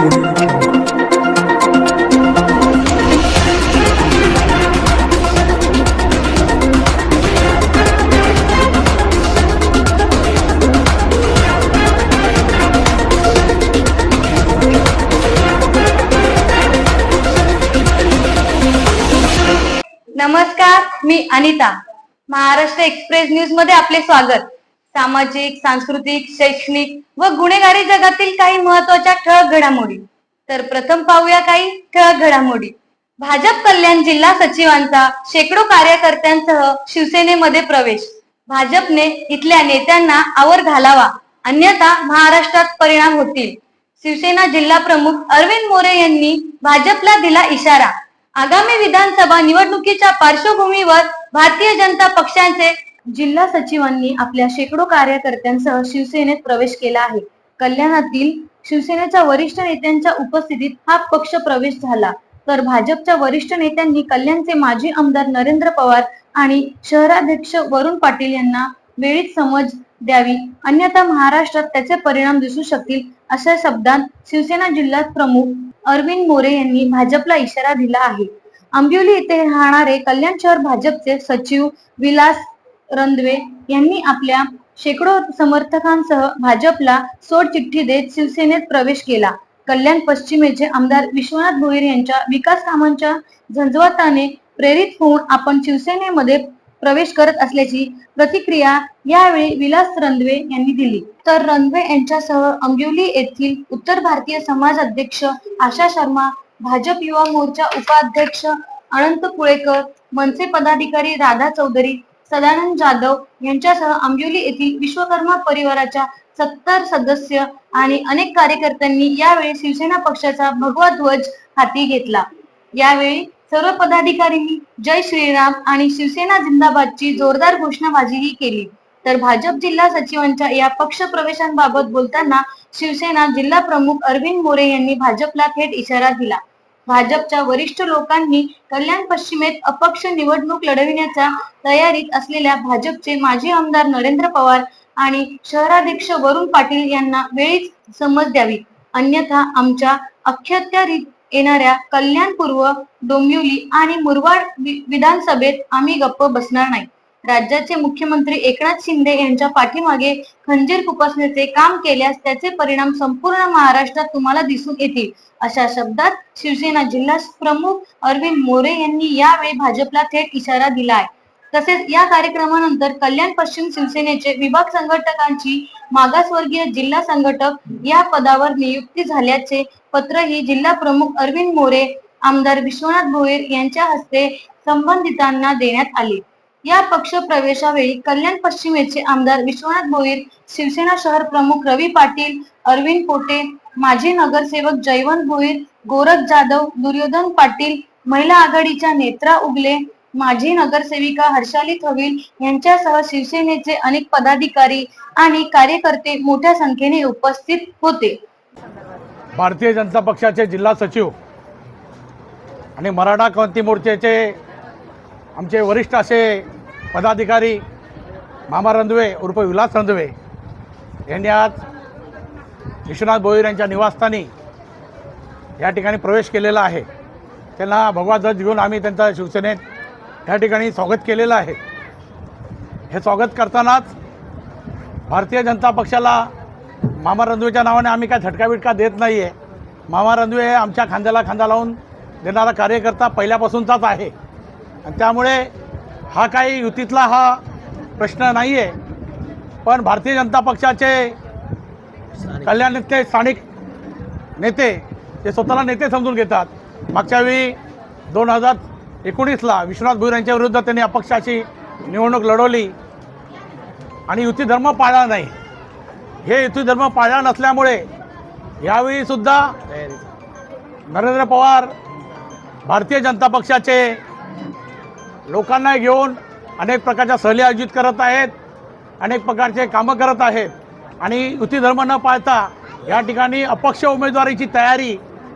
नमस्कार मी अनिता. महाराष्ट्र एक्सप्रेस न्यूजमध्ये आपले स्वागत. सामाजिक सांस्कृतिक शैक्षणिक व गुन्हेगारी जगातील काही महत्त्वाच्या ठळक घडामोडी. तर प्रथम पाहूया काही ठळक घडामोडी. भाजप कल्याण जिल्हा सचिवांचा शेकडो कार्यकर्त्यांसह शिवसेनेमध्ये प्रवेश. भाजपने इथल्या नेत्यांना आवर घालावा अन्यथा महाराष्ट्रात परिणाम होतील. शिवसेना जिल्हा प्रमुख अरविंद मोरे यांनी भाजपला दिला इशारा. आगामी विधानसभा निवडणुकीच्या पार्श्वभूमीवर भारतीय जनता पक्षाचे जिल्हा सचिवांनी आपल्या शेकडो कार्यकर्त्यांसह शिवसेनेत प्रवेश केला आहे. कल्याणातील शिवसेनेच्या वरिष्ठ नेत्यांच्या उपस्थितीत हा पक्ष प्रवेश झाला. तर भाजपच्या वरिष्ठ नेत्यांनी कल्याणचे माजी आमदार नरेंद्र पवार आणि शहराध्यक्ष वरुण पाटील यांना वेळीच समज द्यावी. अन्यथा महाराष्ट्रात त्याचे परिणाम दिसू शकतील अशा शब्दात शिवसेना जिल्हा प्रमुख अरविंद मोरे यांनी भाजपला इशारा दिला आहे. आंबिवली येथे राहणारे कल्याण शहर भाजपचे सचिव विलास रंधवे यांनी आपल्या शेकडो समर्थकांसह भाजपला सोडचिठ्ठी देत शिवसेनेत प्रवेश केला. कल्याण पश्चिमेचे आमदार विश्वनाथ भोईर यांच्या विकास कामांच्या झंझवाताने प्रेरित होऊन आपण शिवसेनेमध्ये प्रवेश करत असल्याची प्रतिक्रिया यावेळी विलास रंधवे यांनी दिली. तर रंधवे यांच्यासह अंबिवली येथील उत्तर भारतीय समाज अध्यक्ष आशा शर्मा भाजप युवा मोर्चा उपाध्यक्ष अनंत कुळेकर मनसे पदाधिकारी राधा चौधरी सदानंद जाधव यांच्यासह आंबिवली येथील विश्वकर्मा परिवाराच्या सत्तर सदस्य आणि अनेक कार्यकर्त्यांनी यावेळी शिवसेना पक्षाचा भगवा ध्वज हाती घेतला. यावेळी सर्व पदाधिकाऱ्यांनी जय श्रीराम आणि शिवसेना जिंदाबादची जोरदार घोषणाबाजीही केली. तर भाजप जिल्हा सचिवांच्या या पक्ष प्रवेशांबाबत बोलताना शिवसेना जिल्हा प्रमुख अरविंद मोरे यांनी भाजपला थेट इशारा दिला. भाजपच्या वरिष्ठ लोकांनी कल्याण पश्चिमेत अपक्ष निवडणूक लढविण्याच्या तयारीत असलेल्या भाजपचे माजी आमदार नरेंद्र पवार आणि शहराध्यक्ष वरुण पाटील यांना वेळीच समज द्यावी. अन्यथा आमच्या अख्यात्यारीत येणाऱ्या कल्याण पूर्व डोंबिवली आणि मुरबाड वि- विधानसभेत आम्ही गप्प बसणार नाही. राज्याचे मुख्यमंत्री एकनाथ शिंदे यांच्या पाठीमागे खंजीर खुपसण्याचे काम केल्यास त्याचे परिणाम संपूर्ण महाराष्ट्रात तुम्हाला दिसून येतील. अशा शब्दात शिवसेना जिल्हा प्रमुख अरविंद मोरे यांनी यावेळी भाजपला थेट इशारा दिला आहे तसेच या कार्यक्रमानंतर कल्याण पश्चिम शिवसेनेचे विभाग संघटकांची मागासवर्गीय जिल्हा संघटक या पदावर नियुक्ती झाल्याचे पत्रही जिल्हा प्रमुख अरविंद मोरे आमदार विश्वनाथ भोईर यांच्या हस्ते संबंधितांना देण्यात आले. या पक्ष प्रवेशावेळी कल्याण पश्चिमेचे आमदार विश्वनाथ भोईर शिवसेना शहर प्रमुख रवी पाटील अरविंद पोटे माजी नगरसेवक जयवंत भोईर गोरख जाधव दुर्योधन पाटील महिला आघाडीच्या नेत्रा उगले माजी नगरसेविका हर्षाली थवील यांच्यासह शिवसेनेचे अनेक पदाधिकारी आणि कार्यकर्ते मोठ्या संख्येने उपस्थित होते. भारतीय जनता पक्षाचे जिल्हा सचिव आणि मराठा क्रांती मोर्चाचे आमचे वरिष्ठ असे पदाधिकारी मामा रंधवे उर्फ विलास रंधवे यांनी आज विश्वनाथ भोईर यांच्या निवासस्थानी या ठिकाणी प्रवेश केलेला आहे. त्यांना भगवा ध्वज घेऊन आम्ही त्यांचा शिवसेनेत या ठिकाणी स्वागत केलेलं आहे. हे स्वागत करतानाच भारतीय जनता पक्षाला मामा रंधवेच्या नावाने आम्ही काय झटका बिटका देत नाही आहे मामा रंधवे हे आमच्या खांद्याला खांदा लावून देणारा कार्यकर्ता पहिल्यापासूनचाच आहे. आणि त्यामुळे हा काही युतीतला हा प्रश्न नाही आहे पण भारतीय जनता पक्षाचे कल्याणातले स्थानिक नेते ते स्वतःला नेते समजून घेतात. मागच्या वेळी दोन हजार एकोणीसला विश्वनाथ भोईर यांच्या विरुद्ध त्यांनी अपक्षाची निवडणूक लढवली. आणि युती धर्म पाळला नाही. हे युती धर्म पाळला नसल्यामुळे यावेळी सुद्धा नरेंद्र पवार भारतीय जनता पक्षाचे लोकांना घेऊन अनेक प्रकारच्या सहली आयोजित करत आहेत अनेक प्रकारचे कामं करत आहेत. आणि युती धर्म न पाळता या ठिकाणी अपक्ष उमेदवारीची तयारी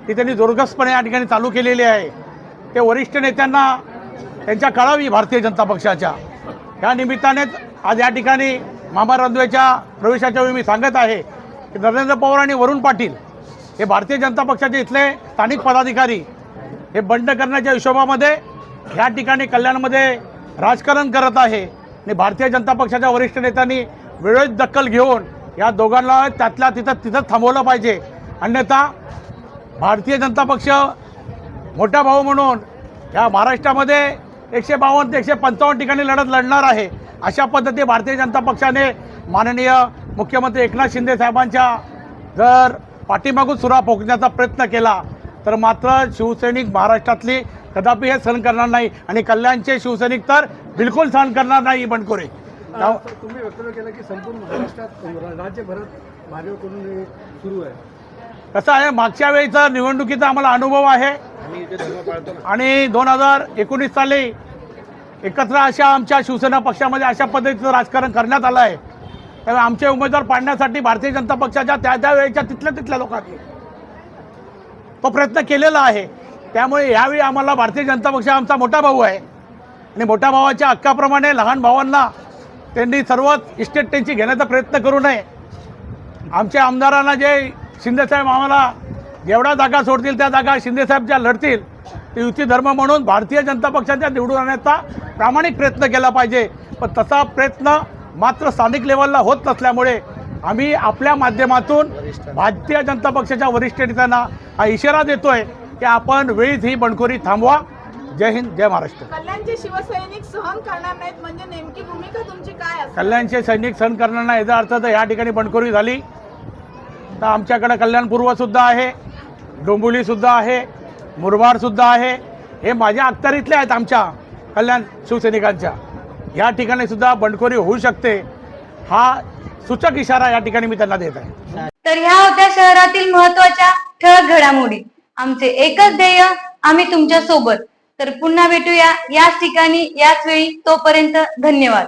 ती त्यांनी जोरगसपणे या ठिकाणी चालू केलेली आहे. ते वरिष्ठ नेत्यांना त्यांच्या कळावी भारतीय जनता पक्षाच्या. या निमित्तानेच आज या ठिकाणी मामा रंधवेच्या प्रवेशाच्या वेळी मी सांगत आहे की नरेंद्र पवार आणि वरुण पाटील हे भारतीय जनता पक्षाचे इथले स्थानिक पदाधिकारी हे बंड करण्याच्या हिशोबामध्ये ह्या ठिकाणी कल्याणमध्ये राजकारण करत आहे. आणि भारतीय जनता पक्षाच्या वरिष्ठ नेत्यांनी वेळेत दखल घेऊन या दोघांना त्यातल्या तिथं तिथं थांबवलं पाहिजे. अन्यथा भारतीय जनता पक्ष मोठा भाऊ म्हणून या महाराष्ट्रामध्ये एकशे बावन्न ते एकशे पंचावन्न ठिकाणी लढत लढणार आहे. अशा पद्धती भारतीय जनता पक्षाने माननीय मुख्यमंत्री एकनाथ शिंदे साहेबांच्या जर पाठीमागून सुरा फोकण्याचा प्रयत्न केला तर मात्र शिवसैनिक महाराष्ट्रातली कदापि हे सहन करणार नाही. आणि कल्याणचे शिवसैनिक तर बिलकुल सहन करणार नाही बंडखोरी तुम्ही वक्तव्य केलं की संपूर्ण महाराष्ट्रात राज्यभरात हे सुरू आहे. कसं आहे मागच्या वेळीचा निवडणुकीचा आम्हाला अनुभव आहे. आम्ही इथे धर्म पाळतो ना. आणि दोन हजार एकोणीस साली एकत्र अशा आमच्या शिवसेना पक्षामध्ये अशा पद्धतीचं राजकारण करण्यात आलं आहे. त्यामुळे आमचे उमेदवार पाडण्यासाठी भारतीय जनता पक्षाच्या त्या त्या वेळेच्या तिथल्या तिथल्या लोकांनी. तो प्रयत्न केलेला आहे. त्यामुळे यावेळी आम्हाला भारतीय जनता पक्ष आमचा मोठा भाऊ आहे. आणि मोठ्या भावाच्या हक्काप्रमाणे लहान भावांना त्यांनी सर्वच इस्टेट त्यांची घेण्याचा प्रयत्न करू नये. आमच्या आमदारांना जे शिंदेसाहेब आम्हाला जेवढ्या जागा सोडतील त्या जागा शिंदेसाहेब ज्या लढतील ते युती धर्म म्हणून भारतीय जनता पक्षाच्या निवडून आणण्याचा प्रामाणिक प्रयत्न केला पाहिजे. पण तसा प्रयत्न मात्र स्थानिक लेवलला होत नसल्यामुळे आम्ही आपल्या माध्यमातून भारतीय जनता पक्षाच्या वरिष्ठ नेत्यांना हा इशारा देतोय की आपण वेळीच ही बंडखोरी थांबवा. जय हिंद जय महाराष्ट्र. कल्याणचे शिवसैनिक सहन करणार नाहीत म्हणजे नेमकी भूमिका तुमची काय कल्याणचे सैनिक सण करणार नाही याचा अर्थ तर या ठिकाणी बंडखोरी झाली. तर आमच्याकडे कल्याण पूर्वसुद्धा आहे डोंबिवलीसुद्धा आहे मुरबाडसुद्धा आहे. हे माझ्या अखत्यारीतले आहेत आमच्या कल्याण शिवसैनिकांच्या. या ठिकाणी सुद्धा बंडखोरी होऊ शकते. हा सूचक इशारा या ठिकाणी मी त्यांना देत आहे. तर ह्या होत्या शहरातील महत्त्वाच्या ठळक घडामोडी. आमचे एकच ध्येय आम्ही तुमच्यासोबत तर पुन्हा भेटूया याच ठिकाणी याच वेळी तोपर्यंत धन्यवाद.